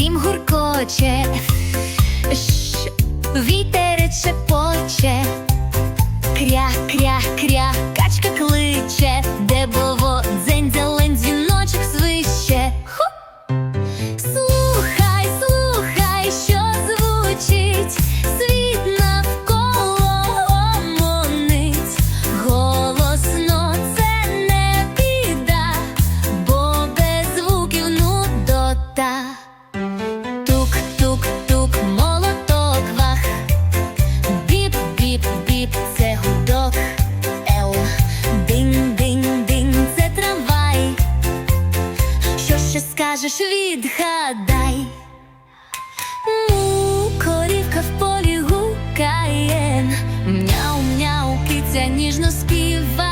грім гуркоче, Ш -ш -ш, вітерець можеш відгадай, му корівка в полі гукає, мяу-мяу, киця ніжно співає.